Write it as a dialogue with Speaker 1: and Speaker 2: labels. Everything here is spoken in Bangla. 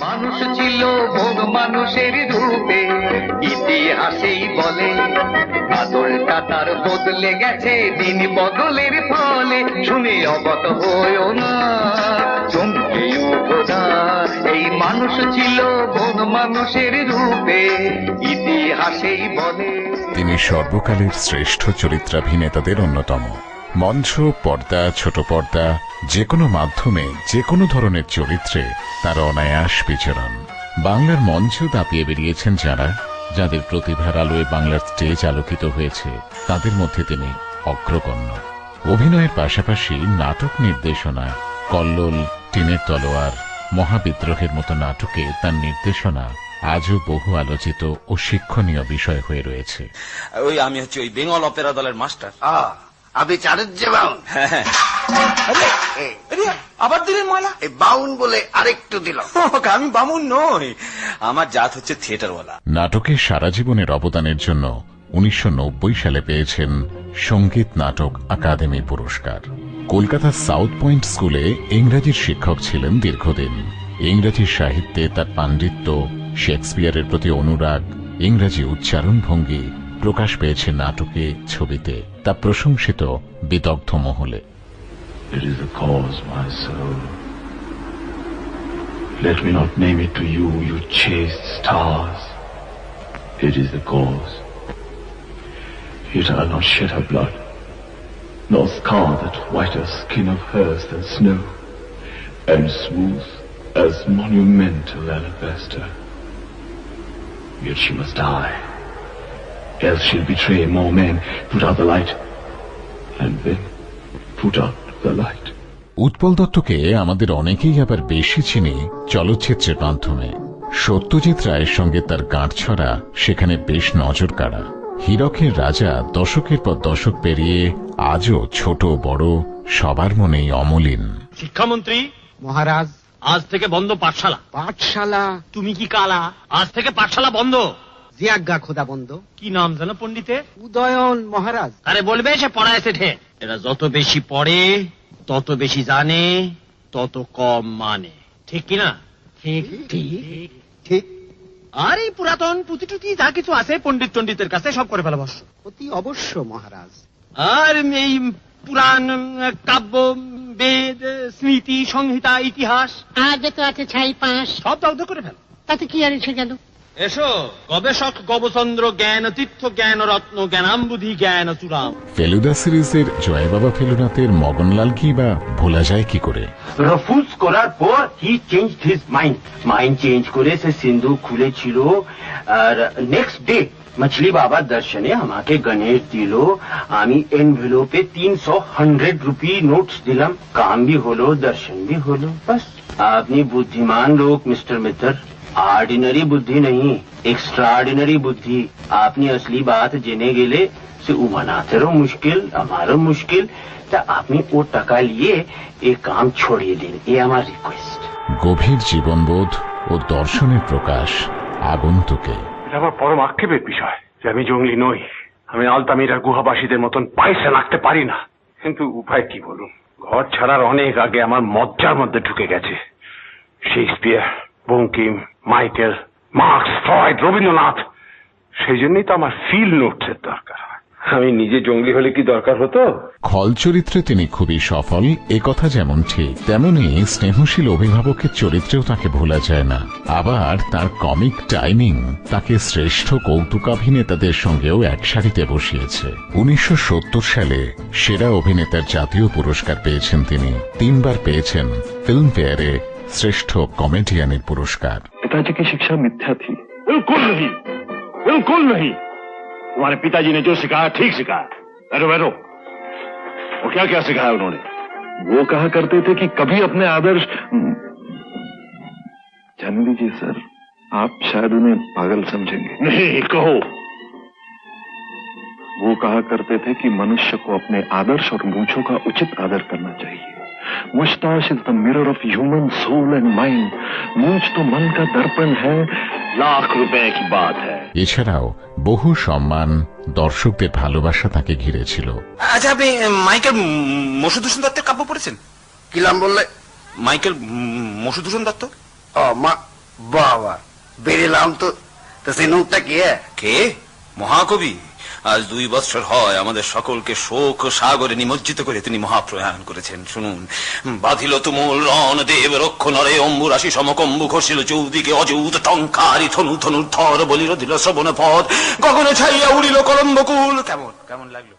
Speaker 1: মানুষ ছিল ভোগ মানুষের রূপে। ইতিহাসেই বলে আদরটা তার বদলে গেছে, দিন বদলের ফলে। শুনে অবত হয়েও না, চমকে এই মানুষ ছিল ভোগ মানুষের রূপে, ইতিহাসেই বলে।
Speaker 2: তিনি সর্বকালের শ্রেষ্ঠ চরিত্রাভিনেতাদের অন্যতম। মঞ্চ পর্দা ছোট পর্দা যে কোনো মাধ্যমে যে কোনো ধরনের চরিত্রে তার অনায়াস বিচরণ। বাংলার মঞ্চ দাপিয়ে বেরিয়েছেন যারা যাদের প্রতিভার আলোয় বাংলার স্টেজ আলোকিত হয়েছে তাদের মধ্যে তিনি অগ্রগণ্য। অভিনয়ের পাশাপাশি নাটক নির্দেশনা কল্লোল টিনের তলোয়ার মহাবিদ্রোহের মতো নাটকে তার নির্দেশনা আজও বহু আলোচিত ও শিক্ষণীয় বিষয় হয়ে রয়েছে।
Speaker 3: ওই আমি হচ্ছে ওই বেঙ্গল অপেরা দলের মাস্টার।
Speaker 4: আ, আপনি চারের যে বাউন এ,
Speaker 3: আরে, আবার দিলেন ময়লা?
Speaker 4: এই বাউন বলে আরেকটু দিল।
Speaker 3: আমি বামুন নই আমার জাত হচ্ছে থিয়েটারওয়ালা।
Speaker 2: নাটকে সারা জীবনের অবদানের জন্য উনিশশো নব্বই সালে পেয়েছেন সংগীত নাটক আকাদেমি পুরস্কার। কলকাতার সাউথ পয়েন্ট স্কুলে ইংরাজির শিক্ষক ছিলেন দীর্ঘদিন। ইংরাজি সাহিত্যে তার পাণ্ডিত্য শেক্সপিয়ারের প্রতি অনুরাগ ইংরাজি উচ্চারণ ভঙ্গি প্রকাশ পেয়েছে নাটকে ছবিতে তা প্রশংসিত বিদগ্ধ মহলে
Speaker 5: It is the cause, my soul. Let me not name it to you, you chaste stars. It is the cause. Yet I'll not shed her blood, nor scar that whiter skin of hers than snow, and smooth as monumental alabaster. Yet she must die, Else she'll betray more men, put out the light, and then put out the light.
Speaker 2: Utpal দত্তকে আমাদের অনেকেই আবার বেশি চিনি চলচ্চিত্রের মাধ্যমে। সত্যজিৎ রায়ের সঙ্গে তার গাঁটছড়া সেখানে বেশ নজর কাড়া হীরকের রাজা দশকের পর দশক পেরিয়ে আজও ছোট বড় সবার মনেই অমলিন।
Speaker 6: শিক্ষামন্ত্রী
Speaker 7: মহারাজ।
Speaker 6: আজ থেকে বন্ধ পাঠশালা।
Speaker 7: পাঠশালা?
Speaker 6: তুমি কি কালা? আজ থেকে পাঠশালা বন্ধ।
Speaker 7: যে আজ্ঞা খোদা বন্ধ
Speaker 6: কি নাম জানো পণ্ডিতে?
Speaker 7: উদয়ন মহারাজ।
Speaker 6: আরে বলবে সে পড়ায় ঠে এরা যত বেশি পড়ে তত বেশি জানে তত কম মানে। ঠিক কি না?
Speaker 7: ঠিক ঠিক। ঠিক।
Speaker 6: আর এই পুরাতন পুঁতি টুতি যা কিছু আছে পণ্ডিত টন্ডিতের কাছে সব করে ফেলা বস
Speaker 7: অতি অবশ্য মহারাজ।
Speaker 6: আর এই পুরাণ কাব্য বেদ স্মৃতি সংহিতা ইতিহাস।
Speaker 8: আগে তো আছে ছাই পাঁচ।
Speaker 6: সব দগ্ধ করে ফেল।
Speaker 8: তাতে কি আর এসে গেল?
Speaker 6: এসো গবেষক গবচন্দ্র জ্ঞান তীর্থ জ্ঞান রত্ন জ্ঞানাম্বুধি জ্ঞান চূড়াম।
Speaker 2: ফেলুদা সিরিজের জয় বাবা ফেলুনাথের মগনলাল কি বা ভোলা যায় কি করে?
Speaker 9: রফুজ করার পর he change his mind mind change করে সে সিন্ধু খুলেছিল। আর নেক্সট ডে মছলি বাবা দর্শনে আমাকে গণেশ দিল। আমি এনভেলোপে তিনশো হান্ড্রেড রুপি নোটস দিলাম। কাম ভি হলো দর্শন ভি হলো। বাস আপনি বুদ্ধিমান লোক মিস্টার মিত্র ऑर्डिनरी बुद्धि नहीं एक्स्ट्राऑर्डिनरी बुद्धि আপনি असली बात জেনে গেলে সে উমানাথেরও মুশকিল আমারও মুশকিল তা আপনি ও টাকা নিয়ে এ কাম ছড়িয়ে দিন এ আমার রিকোয়েস্ট
Speaker 2: গভীর জীবনবোধ ও দর্শনের প্রকাশ আগন্তুকে
Speaker 5: এটা আমার পরম আক্ষেপের বিষয় যে আমি জঙ্গলি নই আমি আলতামিরার গুহাবাসীদের মতন পয়সা লাগতে পারি না কিন্তু উপায় কি বলুন ঘর ছাড়ার অনেক আগে আমার মজ্জার মধ্যে ঢুকে গেছে Shakespeare Bankim Michael, Marx Freud Rabindranath, সেই জন্যই তো আমার ফিল নোটসের দরকার আমি নিজে জঙ্গলি হলে কি দরকার হতো?
Speaker 2: খল চরিত্রে তিনি খুবই সফল, এ কথা যেমন ঠিক, তেমনি স্নেহশীল অভিভাবকের চরিত্রেও তাকে ভোলা যায় না। আবার তার কমিক টাইমিং, তাকে শ্রেষ্ঠ কৌতুকাভিনেতাদের সঙ্গেও এক সারিতে বসিয়েছে। উনিশশো সত্তর সালে সেরা অভিনেতার জাতীয় পুরস্কার পেয়েছেন তিনি। তিনবার পেয়েছেন ফিল্মফেয়ারে শ্রেষ্ঠ কমেডিয়ানের পুরস্কার
Speaker 5: पिताजी की शिक्षा मिथ्या थी बिल्कुल नहीं बिल्कुल नहीं तुम्हारे पिताजी ने जो सिखाया ठीक सिखाया बैठो बैठो वो क्या क्या सिखाया उन्होंने वो कहा करते थे कि कभी अपने आदर्श जान लीजिए सर आप शायद उन्हें पागल समझेंगे नहीं कहो वो कहा करते थे कि मनुष्य को अपने आदर्श और मूछों का उचित आदर करना चाहिए moustache is the mirror of human soul and mind मूछ तो मन का दर्पण है लाख रुपए की बात है
Speaker 2: এছাড়াও বহু সম্মান দর্শকদের ভালোবাসা তাকে ঘিরেছিল
Speaker 3: আচ্ছা আপনি মাইকেল মসুদূষণ দত্তের কাব্য পড়েছেন
Speaker 4: কিলাম বললে
Speaker 3: মাইকেল মসুদূষণ দত্ত
Speaker 4: ও, মা- বাবা বেরিলাম তো তো সেই নোটটা কে
Speaker 3: কে মহাকবি আজ দুই বছর হয় আমাদের সকলকে শোক সাগরে নিমজ্জিত করে তিনি মহাপ্রয়াণ করেছেন। শুনুন, বাধিল তুমুল রণ, দেব রক্ষ নরে অম্বুরাশি সমকম্বু ঘষিল চৌদিকে অযৌত টঙ্কারি থনু থনুর থর বলিল দিল শ্রবণ পথ। গগনে ছাইয়া উড়িল কলম্বকুল। কেমন কেমন লাগল?